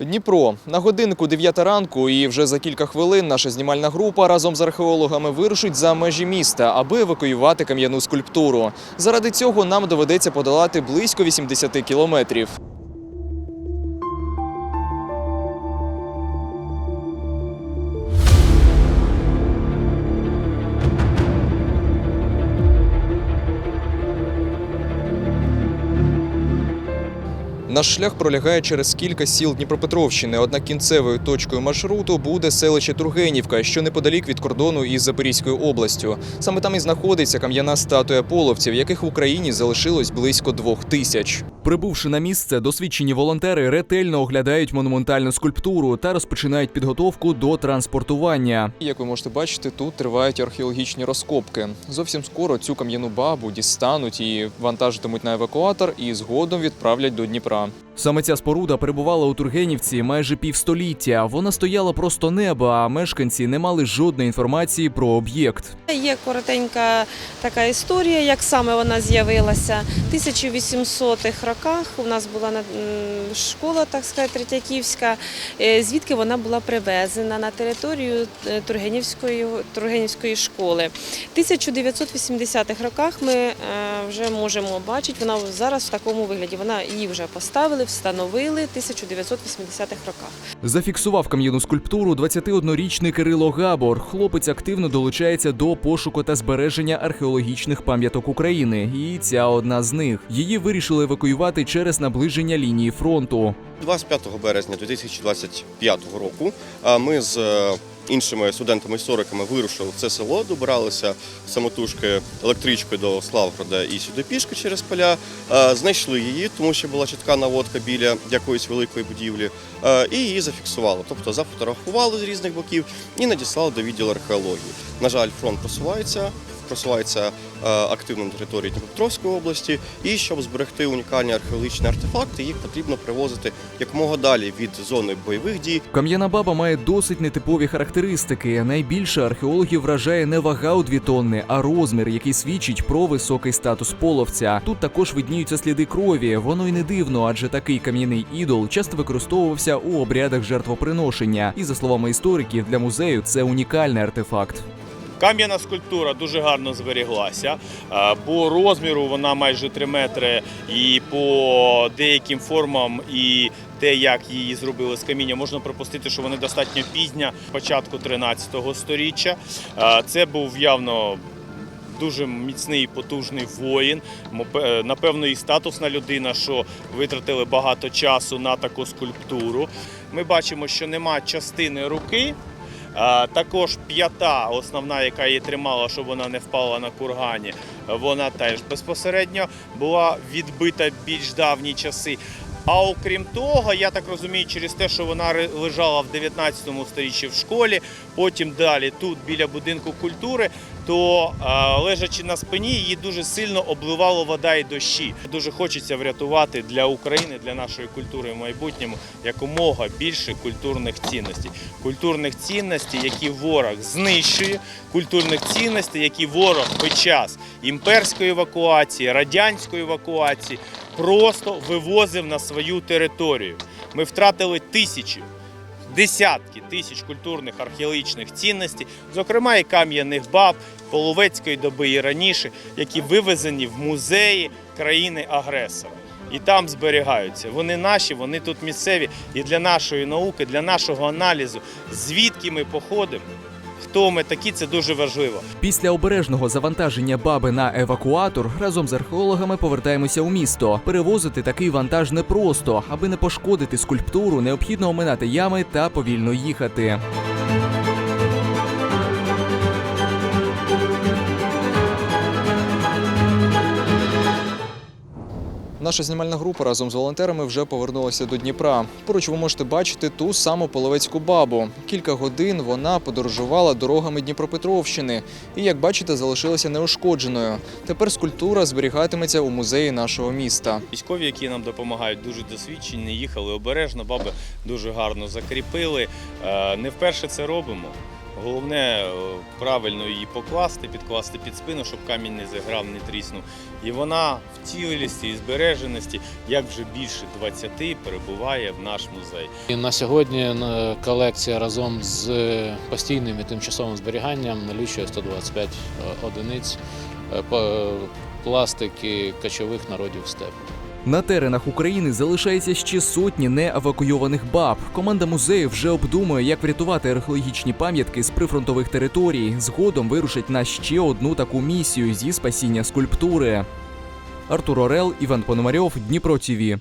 Дніпро на годинку 9 ранку, і вже за кілька хвилин наша знімальна група разом з археологами вирушить за межі міста, аби евакуювати кам'яну скульптуру. Заради цього нам доведеться подолати близько 80 кілометрів. Наш шлях пролягає через кілька сіл Дніпропетровщини. Однак кінцевою точкою маршруту буде селище Тургенівка, що неподалік від кордону із Запорізькою областю. Саме там і знаходиться кам'яна статуя половців, яких в Україні залишилось близько двох тисяч. Прибувши на місце, досвідчені волонтери ретельно оглядають монументальну скульптуру та розпочинають підготовку до транспортування. Як ви можете бачити, тут тривають археологічні розкопки. Зовсім скоро цю кам'яну бабу дістануть і вантажитимуть на евакуатор, і згодом відправлять до Дніпра. Саме ця споруда перебувала у Тургенівці майже півстоліття. Вона стояла просто неба, а мешканці не мали жодної інформації про об'єкт. Є коротенька така історія, як саме вона з'явилася. В 1800-х роках у нас була школа, так сказати, Третьяківська, е, звідки вона була привезена на територію е, Тургенівської, Тургенівської школи. В 1980-х роках ми е, вже можемо бачити, вона зараз в такому вигляді. Вона її вже поставили, встановили в 1980-х роках. Зафіксував кам'яну скульптуру 21-річний Кирило Габор. Хлопець активно долучається до пошуку та збереження археологічних пам'яток України. І ця одна з них. Її вирішили евакуювати через наближення лінії фронту. 25 березня 2025 року а, ми з е, іншими студентами-істориками вирушили в це село, добиралися самотужки електричкою до Славгорода і сюди пішки через поля. Знайшли її, тому що була чітка наводка біля якоїсь великої будівлі, і її зафіксували. Тобто зафотографували з різних боків і надіслали до відділу археології. На жаль, фронт просувається. Просувається е, активно на території Дніпропетровської області, і щоб зберегти унікальні археологічні артефакти, їх потрібно привозити якомога далі від зони бойових дій. Кам'яна баба має досить нетипові характеристики. Найбільше археологів вражає не вага у дві тонни, а розмір, який свідчить про високий статус половця. Тут також видніються сліди крові. Воно й не дивно, адже такий кам'яний ідол часто використовувався у обрядах жертвоприношення. І за словами істориків, для музею це унікальний артефакт. Кам'яна скульптура дуже гарно зберіглася. Е, По розміру вона майже 3 метри, і по деяким формам, і те, як її зробили з каміння, можна припустити, що вони достатньо пізня, початку 13 сторіччя. Е, Це був явно. Дуже міцний і потужний воїн. Е, Напевно, і статусна людина, що витратили багато часу на таку скульптуру. Ми бачимо, що нема частини руки, Також п'ята, основна, яка її тримала, щоб вона не впала на кургані, вона теж безпосередньо була відбита більш давні часи. А окрім того, я так розумію, через те, що вона лежала в 19 сторіччі в школі, потім далі тут біля будинку культури, то лежачи на спині, її дуже сильно обливало вода і дощі. Дуже хочеться врятувати для України, для нашої культури в майбутньому якомога більше культурних цінностей. Культурних цінностей, які ворог знищує, культурних цінностей, які ворог під час імперської евакуації, радянської евакуації просто вивозив на свою територію. Ми втратили тисячі десятки тисяч культурних археологічних цінностей, зокрема і кам'яних баб половецької доби і раніше, які вивезені в музеї країни-агресора. І там зберігаються. Вони наші, вони тут місцеві. І для нашої науки, для нашого аналізу, звідки ми походимо, хто ми такі, це дуже важливо. Після обережного завантаження баби на евакуатор разом з археологами повертаємося у місто. Перевозити такий вантаж непросто. Аби не пошкодити скульптуру, необхідно оминати ями та повільно їхати. Наша знімальна група разом з волонтерами вже повернулася до Дніпра. Поруч ви можете бачити ту саму половецьку бабу. Кілька годин вона подорожувала дорогами Дніпропетровщини і, як бачите, залишилася неушкодженою. Тепер скульптура зберігатиметься у музеї нашого міста. Військові, які нам допомагають, дуже досвідчені, їхали обережно, баби дуже гарно закріпили. Е, Не вперше це робимо. Головне е, правильно її покласти, підкласти під спину, щоб камінь не зіграв, не тріснув. І вона в цілісті і збереженості, як вже більше 20 перебуває в наш музей. І на сьогодні е, колекція разом з е, постійним і тимчасовим зберіганням налічує 125 одиниць пластики кочових народів степу. На теренах України залишається ще сотні неевакуйованих баб. Команда музею вже обдумує, як врятувати археологічні пам'ятки з прифронтових територій. Згодом вирушить на ще одну таку місію зі спасіння скульптури. Артур Орел, Іван Пономарьов, Дніпро ТІВІ.